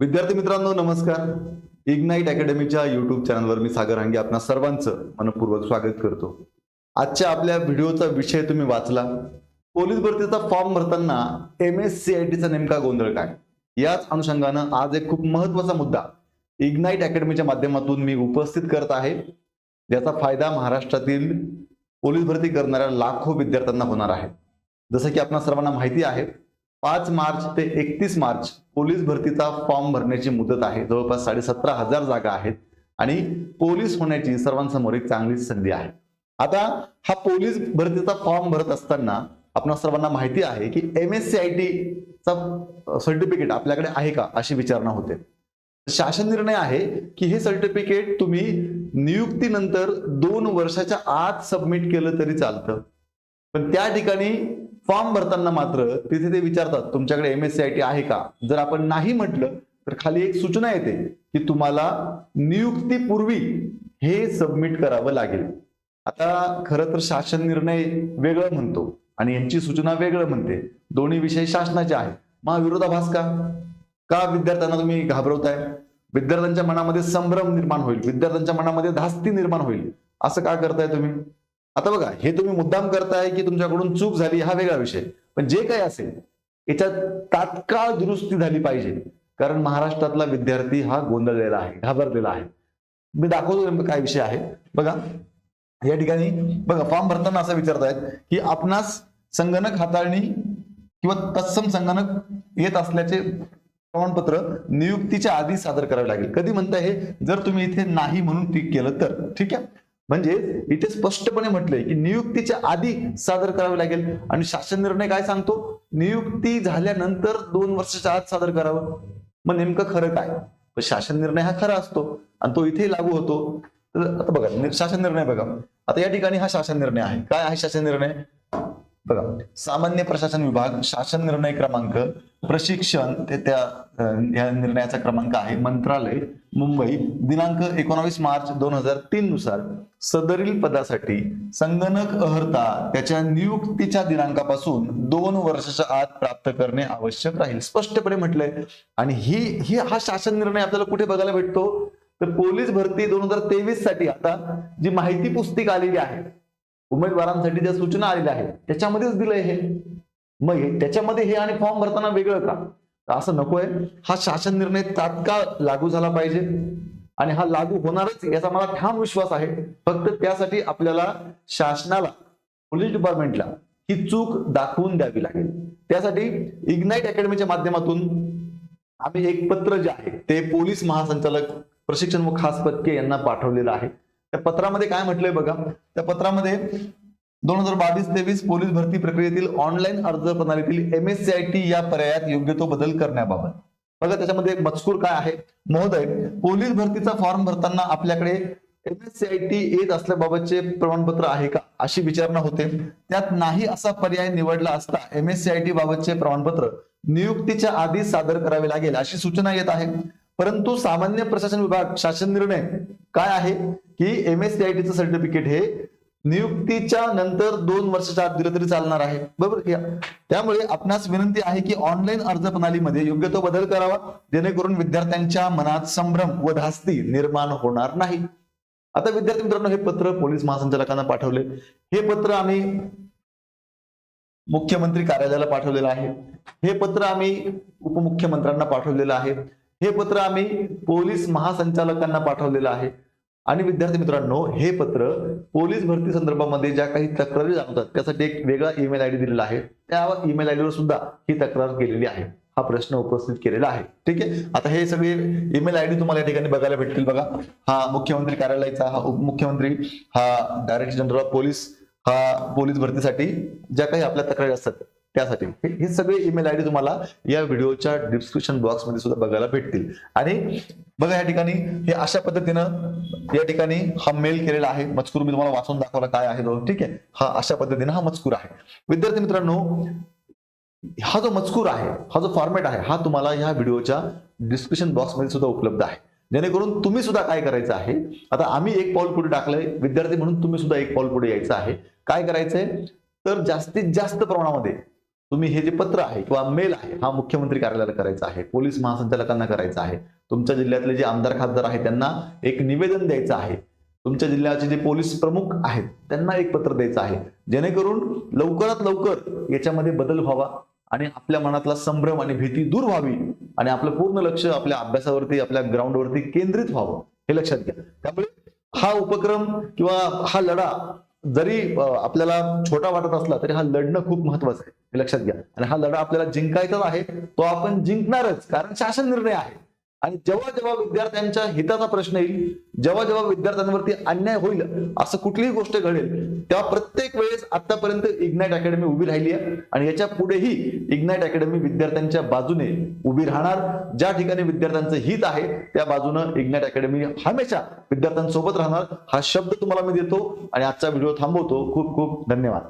विद्यार्थी मित्रांनो नमस्कार. इग्नाईट अकॅडमीच्या युट्यूब चॅनलवर मी सागर हांगे आपणा सर्वांचं मनपूर्वक स्वागत करतो. आजच्या आपल्या व्हिडिओचा विषय तुम्ही वाचला. पोलीस भरतीचा फॉर्म भरताना एम एस सी आय टीचा नेमका गोंधळ काय? याच अनुषंगानं आज एक खूप महत्त्वाचा मुद्दा इग्नाईट अकॅडमीच्या माध्यमातून मी उपस्थित करत आहे. ज्याचा फायदा महाराष्ट्रातील पोलीस भरती करणाऱ्या लाखो विद्यार्थ्यांना होणार आहे. जसं की आपणा सर्वांना माहिती आहे पाच मार्च ते एकतीस मार्च पोलीस भरतीचा फॉर्म भरण्याची मुदत आहे. जवळपास साडेसतरा हजार जागा आहेत आणि पोलीस होण्याची सर्वांसमोर एक चांगली संधी आहे. आता हा पोलीस भरतीचा फॉर्म भरत असताना आपण सर्वांना माहिती आहे की एम एस सी आय टीचा सर्टिफिकेट आपल्याकडे आहे का अशी विचारणा होते. शासन निर्णय आहे की हे सर्टिफिकेट तुम्ही नियुक्तीनंतर दोन वर्षाच्या आत सबमिट केलं तरी चालतं. पण त्या ठिकाणी फॉर्म भरताना मात्र तिथे ते विचारतात तुमच्याकडे M S C I T आहे का? जर आपण नाही म्हटलं तर खाली एक सूचना येते की तुम्हाला नियुक्तीपूर्वी हे सबमिट करावं लागेल. आता खरं तर शासन निर्णय वेगळं म्हणतो आणि यांची सूचना वेगळं म्हणते. दोन्ही विषय शासनाचे आहे मग विरोधाभास का? का विद्यार्थ्यांना तुम्ही घाबरवताय? विद्यार्थ्यांच्या मनामध्ये संभ्रम निर्माण होईल. विद्यार्थ्यांच्या मनामध्ये धास्ती निर्माण होईल. असं का करताय तुम्ही? आता बघा हे तुम्ही मुद्दाम करताय की तुमच्याकडून चूक झाली हा वेगळा विषय. पण जे काही असेल याच्यात तात्काळ दुरुस्ती झाली पाहिजे. कारण महाराष्ट्रातला विद्यार्थी हा गोंधळलेला आहे घाबरलेला आहे. मी दाखवतो नेमकं काय विषय आहे. बघा या ठिकाणी बघा फॉर्म भरताना असं विचारतायत की आपणास संगणक हाताळणी किंवा तत्सम संगणक येत असल्याचे प्रमाणपत्र नियुक्तीच्या आधी सादर करावे लागेल. कधी म्हणताय हे? जर तुम्ही इथे नाही म्हणून टिक केलं तर. ठीक आहे? म्हणजे इथे स्पष्टपणे म्हटलंय की नियुक्तीच्या आधी सादर करावे लागेल. आणि शासन निर्णय काय सांगतो? नियुक्ती झाल्यानंतर दोन वर्षाच्या आत सादर करावं. मग नेमकं खरं काय? शासन निर्णय हा खरा असतो. आणि तो इथे लागू होतो. तर आता बघा शासन निर्णय बघा. आता या ठिकाणी हा शासन निर्णय आहे. काय आहे शासन निर्णय? बघा सामान्य प्रशासन विभाग शासन निर्णय क्रमांक प्रशिक्षण ते त्या या निर्णयाचा क्रमांक आहे. मंत्रालय मुंबई दिनांक एकोणावीस मार्च दोन हजार तीन नुसार सदरील पदासाठी संगणक अहर्ता त्याच्या नियुक्तीच्या दिनांकापासून दोन वर्षाच्या आत प्राप्त करणे आवश्यक राहील स्पष्टपणे म्हटलंय. आणि ही ही हा शासन निर्णय आपल्याला कुठे बघायला भेटतो? तर पोलीस भरती दोन हजार तेवीससाठी. आता जी माहिती पुस्तिका आलेली आहे उमेदवारांसाठी ज्या सूचना आलेल्या आहेत त्याच्यामध्येच दिलंय हे. मग त्याच्यामध्ये हे आणि फॉर्म भरताना वेगळं का? असं नकोय. हा शासन निर्णय तात्काळ लागू झाला पाहिजे. आणि हा लागू होणारच याचा मला ठाम विश्वास आहे. फक्त त्यासाठी आपल्याला शासनाला पोलीस डिपार्टमेंटला ही चूक दाखवून द्यावी लागेल. त्यासाठी इग्नाईट अकॅडमीच्या माध्यमातून आम्ही एक पत्र जे आहे ते पोलीस महासंचालक प्रशिक्षण व खास पदके यांना पाठवलेलं आहे. त्या पत्रामध्ये काय म्हटलंय बघा? त्या पत्रामध्ये दोन हजार बावीस तेवीस पोलीस भरती प्रक्रियेतील ऑनलाईन अर्ज प्रणालीतील M S C I T या पर्यायात योग्य तो बदल करण्याबाबत. बघा त्याच्यामध्ये एक मजकूर काय आहे? महोदय पोलीस भरतीचा फॉर्म भरताना आपल्याकडे M S C I T येत असल्याबाबतचे प्रमाणपत्र आहे का? अशी विचारणा होते. त्यात नाही असा पर्याय निवडला असता M S C I T बाबतचे प्रमाणपत्र नियुक्तीच्या आधी सादर करावे लागेल अशी सूचना येत आहे. परंतु सामान्य प्रशासन विभाग शासन निर्णय काय आहे? की एम एस सी आय टीचं सर्टिफिकेट हे नियुक्तीच्या नंतर दोन वर्षाच्या आत दिलं तरी चालणार आहे. बरोबर त्यामुळे आपणास विनंती आहे की ऑनलाईन अर्ज प्रणालीमध्ये योग्य तो बदल करावा जेणेकरून विद्यार्थ्यांच्या मनात संभ्रम व धास्ती निर्माण होणार नाही. आता विद्यार्थी मित्रांनो हे पत्र पोलीस महासंचालकांना पाठवले. हे पत्र आम्ही मुख्यमंत्री कार्यालयाला पाठवलेलं आहे. हे पत्र आम्ही उपमुख्यमंत्र्यांना पाठवलेलं आहे. हे पत्र आम्ही पोलीस महासंचालकांना पाठवलेलं आहे. आणि विद्यार्थी मित्रांनो हे पत्र पोलीस भरती संदर्भामध्ये ज्या काही तक्रारी जाणवतात त्यासाठी एक वेगळा ईमेल आयडी दिलेला आहे. त्या ईमेल आयडीवर सुद्धा ही तक्रार केलेली आहे. हा प्रश्न उपस्थित केलेला आहे. ठीक आहे? आता हे सगळे ईमेल आयडी तुम्हाला या ठिकाणी बघायला भेटतील बघा. हा मुख्यमंत्री कार्यालयाचा हा उपमुख्यमंत्री हा डायरेक्टर जनरल ऑफ पोलीस हा पोलीस भरतीसाठी ज्या काही आपल्या तक्रारी असतात त्यासाठी. हे हे सगळे ईमेल आयडी तुम्हाला या व्हिडिओच्या डिस्क्रिप्शन बॉक्समध्ये सुद्धा बघायला भेटतील. आणि बघा या ठिकाणी हे अशा पद्धतीनं या ठिकाणी हा मेल केलेला आहे. मजकूर मी तुम्हाला वाचून दाखवला काय आहे तो. ठीक आहे? हा अशा पद्धतीनं हा मजकूर आहे. विद्यार्थी मित्रांनो हा जो मजकूर आहे हा जो फॉर्मॅट आहे हा तुम्हाला या व्हिडिओच्या डिस्क्रिप्शन बॉक्समध्ये सुद्धा उपलब्ध आहे. जेणेकरून तुम्ही सुद्धा काय करायचं आहे आता आम्ही एक पाऊल पुढे टाकलंय. विद्यार्थी म्हणून तुम्ही सुद्धा एक पाऊल पुढे यायचं आहे. काय करायचंय? तर जास्तीत जास्त प्रमाणामध्ये तुम्ही हे जे पत्र आहे किंवा मेल आहे हा मुख्यमंत्री कार्यालयाला करायचा आहे पोलीस महासंचालकांना करायचा आहे तुमच्या जिल्ह्यातले जे आमदार खासदार आहेत त्यांना एक निवेदन द्यायचं आहे. तुमच्या जिल्ह्याचे जे पोलीस प्रमुख आहेत त्यांना एक पत्र द्यायचं आहे. जेणेकरून लवकरात लवकर याच्यामध्ये बदल व्हावा आणि आपल्या मनातला संभ्रम आणि भीती दूर व्हावी आणि आपलं पूर्ण लक्ष आपल्या अभ्यासावरती आपल्या ग्राउंडवरती केंद्रित व्हावं हे लक्षात घ्या. त्यामुळे हा उपक्रम किंवा हा लढा जरी आपल्याला छोटा वाटत असला तरी हा लढणं खूप महत्वाचं आहे. हे लक्षात घ्या. आणि हा लढा आपल्याला जिंकायचाच आहे तो आपण जिंकणारच कारण शासन निर्णय आहे. आणि जेव्हा जेव्हा विद्यार्थ्यांच्या हिताचा प्रश्न येईल जेव्हा जेव्हा विद्यार्थ्यांवरती अन्याय होईल असं कुठलीही गोष्ट घडेल तेव्हा प्रत्येक वेळेस आतापर्यंत इग्नाइट अकॅडमी उभी राहिली आहे. आणि याच्या पुढेही इग्नाइट अकॅडमी विद्यार्थ्यांच्या बाजूने उभी राहणार. ज्या ठिकाणी विद्यार्थ्यांचं हित आहे त्या बाजूनं इग्नाइट अकॅडमी हमेशा विद्यार्थ्यांसोबत राहणार. हा शब्द तुम्हाला मी देतो. आणि आजचा व्हिडिओ थांबवतो. खूप खूप धन्यवाद.